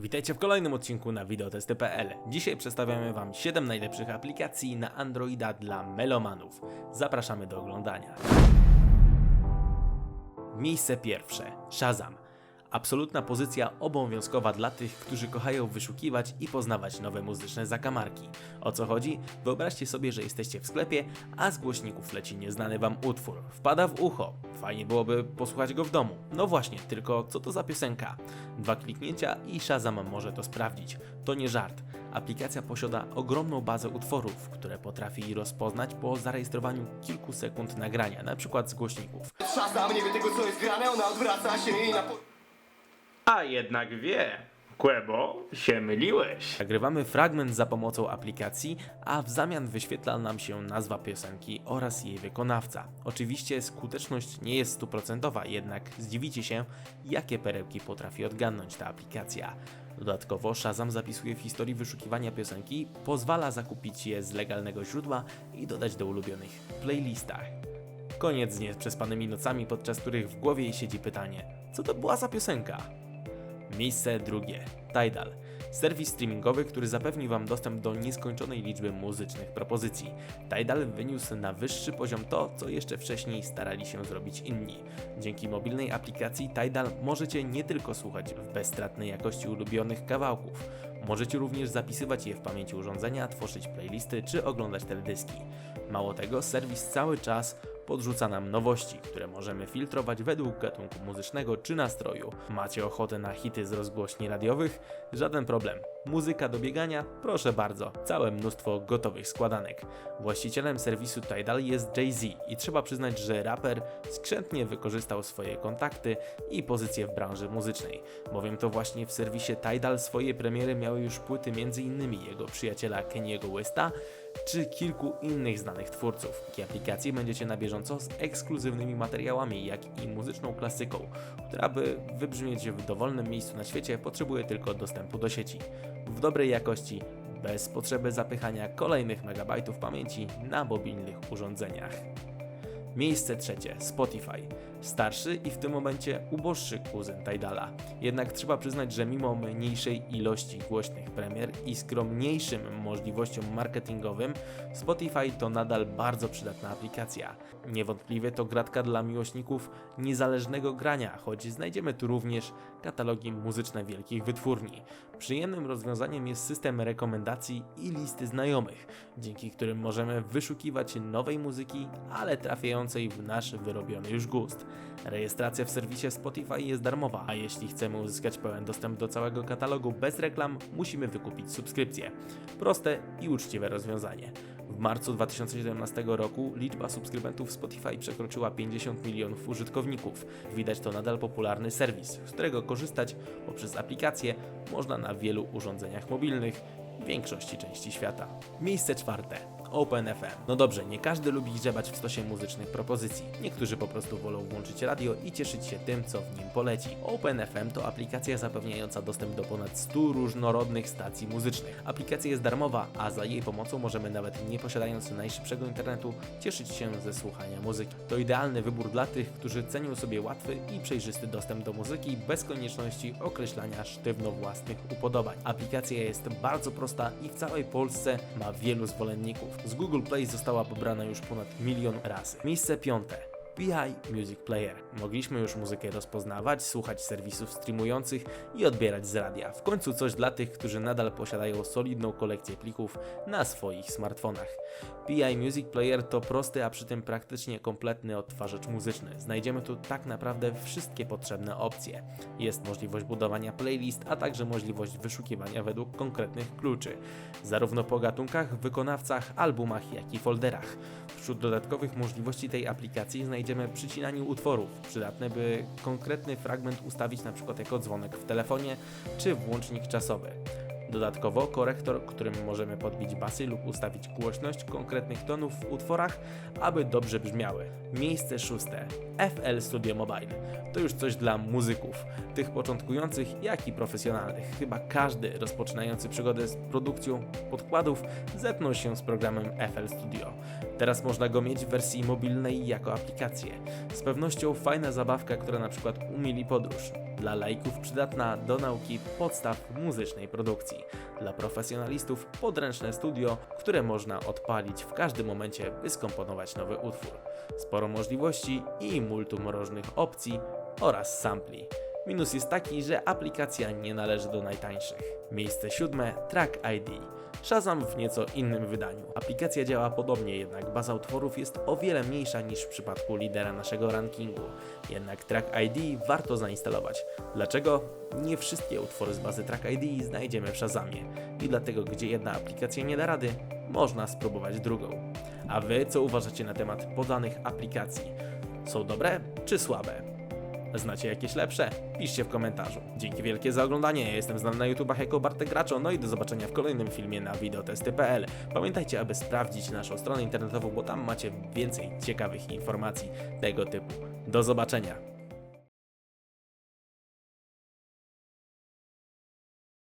Witajcie w kolejnym odcinku na videotesty.pl. Dzisiaj przedstawiamy Wam 7 najlepszych aplikacji na Androida dla melomanów. Zapraszamy do oglądania. Miejsce pierwsze. Shazam. Absolutna pozycja obowiązkowa dla tych, którzy kochają wyszukiwać i poznawać nowe muzyczne zakamarki. O co chodzi? Wyobraźcie sobie, że jesteście w sklepie, a z głośników leci nieznany wam utwór. Wpada w ucho. Fajnie byłoby posłuchać go w domu. No właśnie, tylko co to za piosenka? Dwa kliknięcia i Shazam może to sprawdzić. To nie żart. Aplikacja posiada ogromną bazę utworów, które potrafi rozpoznać po zarejestrowaniu kilku sekund nagrania, na przykład z głośników. Shazam nie wie tego co jest grane, ona odwraca się i na... A jednak wie. Kłebo, się myliłeś. Nagrywamy fragment za pomocą aplikacji, a w zamian wyświetla nam się nazwa piosenki oraz jej wykonawca. Oczywiście skuteczność nie jest stuprocentowa, jednak zdziwicie się, jakie perełki potrafi odgadnąć ta aplikacja. Dodatkowo Shazam zapisuje w historii wyszukiwania piosenki, pozwala zakupić je z legalnego źródła i dodać do ulubionych playlistach. Koniec z nieprzespanymi nocami, podczas których w głowie siedzi pytanie, co to była za piosenka? Miejsce drugie. Tidal. Serwis streamingowy, który zapewni Wam dostęp do nieskończonej liczby muzycznych propozycji. Tidal wyniósł na wyższy poziom to, co jeszcze wcześniej starali się zrobić inni. Dzięki mobilnej aplikacji Tidal możecie nie tylko słuchać w bezstratnej jakości ulubionych kawałków, możecie również zapisywać je w pamięci urządzenia, tworzyć playlisty czy oglądać teledyski. Mało tego, serwis cały czas podrzuca nam nowości, które możemy filtrować według gatunku muzycznego czy nastroju. Macie ochotę na hity z rozgłośni radiowych? Żaden problem. Muzyka do biegania? Proszę bardzo, całe mnóstwo gotowych składanek. Właścicielem serwisu Tidal jest Jay-Z i trzeba przyznać, że raper skrzętnie wykorzystał swoje kontakty i pozycję w branży muzycznej, bowiem to właśnie w serwisie Tidal swoje premiery miały już płyty m.in. jego przyjaciela Keniego Westa, czy kilku innych znanych twórców. Dzięki aplikacji będziecie na bieżąco z ekskluzywnymi materiałami, jak i muzyczną klasyką, która by wybrzmieć w dowolnym miejscu na świecie potrzebuje tylko dostępu do sieci. W dobrej jakości, bez potrzeby zapychania kolejnych megabajtów pamięci na mobilnych urządzeniach. Miejsce trzecie Spotify. Starszy i w tym momencie uboższy kuzyn Tidala. Jednak trzeba przyznać, że mimo mniejszej ilości głośnych premier i skromniejszym możliwościom marketingowym, Spotify to nadal bardzo przydatna aplikacja. Niewątpliwie to gratka dla miłośników niezależnego grania, choć znajdziemy tu również katalogi muzyczne wielkich wytwórni. Przyjemnym rozwiązaniem jest system rekomendacji i listy znajomych, dzięki którym możemy wyszukiwać nowej muzyki, ale trafiającej w nasz wyrobiony już gust. Rejestracja w serwisie Spotify jest darmowa, a jeśli chcemy uzyskać pełen dostęp do całego katalogu bez reklam, musimy wykupić subskrypcję. Proste i uczciwe rozwiązanie. W marcu 2017 roku liczba subskrybentów Spotify przekroczyła 50 milionów użytkowników. Widać to nadal popularny serwis, z którego korzystać poprzez aplikację można na wielu urządzeniach mobilnych w większości części świata. Miejsce czwarte. OpenFM. No dobrze, nie każdy lubi grzebać w stosie muzycznych propozycji. Niektórzy po prostu wolą włączyć radio i cieszyć się tym, co w nim poleci. OpenFM to aplikacja zapewniająca dostęp do ponad 100 różnorodnych stacji muzycznych. Aplikacja jest darmowa, a za jej pomocą możemy nawet nie posiadając najszybszego internetu cieszyć się ze słuchania muzyki. To idealny wybór dla tych, którzy cenią sobie łatwy i przejrzysty dostęp do muzyki bez konieczności określania sztywno własnych upodobań. Aplikacja jest bardzo prosta i w całej Polsce ma wielu zwolenników. Z Google Play została pobrana już ponad milion razy. Miejsce piąte. PI Music Player. Mogliśmy już muzykę rozpoznawać, słuchać serwisów streamujących i odbierać z radia. W końcu coś dla tych, którzy nadal posiadają solidną kolekcję plików na swoich smartfonach. PI Music Player to prosty, a przy tym praktycznie kompletny odtwarzacz muzyczny. Znajdziemy tu tak naprawdę wszystkie potrzebne opcje. Jest możliwość budowania playlist, a także możliwość wyszukiwania według konkretnych kluczy, zarówno po gatunkach, wykonawcach, albumach, jak i folderach. Wśród dodatkowych możliwości tej aplikacji znajdziemy przycinanie utworów, przydatne by konkretny fragment ustawić np. jako dzwonek w telefonie czy włącznik czasowy. Dodatkowo korektor, którym możemy podbić basy lub ustawić głośność konkretnych tonów w utworach, aby dobrze brzmiały. Miejsce szóste. FL Studio Mobile. To już coś dla muzyków, tych początkujących, jak i profesjonalnych. Chyba każdy rozpoczynający przygodę z produkcją podkładów zetknął się z programem FL Studio. Teraz można go mieć w wersji mobilnej jako aplikację. Z pewnością fajna zabawka, która na przykład umili podróż. Dla laików przydatna do nauki podstaw muzycznej produkcji. Dla profesjonalistów podręczne studio, które można odpalić w każdym momencie, by skomponować nowy utwór. Sporo możliwości i multum różnych opcji oraz sampli. Minus jest taki, że aplikacja nie należy do najtańszych. Miejsce siódme Track ID. Shazam w nieco innym wydaniu. Aplikacja działa podobnie, jednak baza utworów jest o wiele mniejsza niż w przypadku lidera naszego rankingu. Jednak Track ID warto zainstalować. Dlaczego? Nie wszystkie utwory z bazy Track ID znajdziemy w Shazamie i dlatego, gdzie jedna aplikacja nie da rady, można spróbować drugą. A wy co uważacie na temat podanych aplikacji? Są dobre czy słabe? Znacie jakieś lepsze? Piszcie w komentarzu. Dzięki wielkie za oglądanie. Ja jestem znany na YouTubach jako Bartek Graczo, no i do zobaczenia w kolejnym filmie na videotesty.pl. Pamiętajcie, aby sprawdzić naszą stronę internetową, bo tam macie więcej ciekawych informacji tego typu. Do zobaczenia.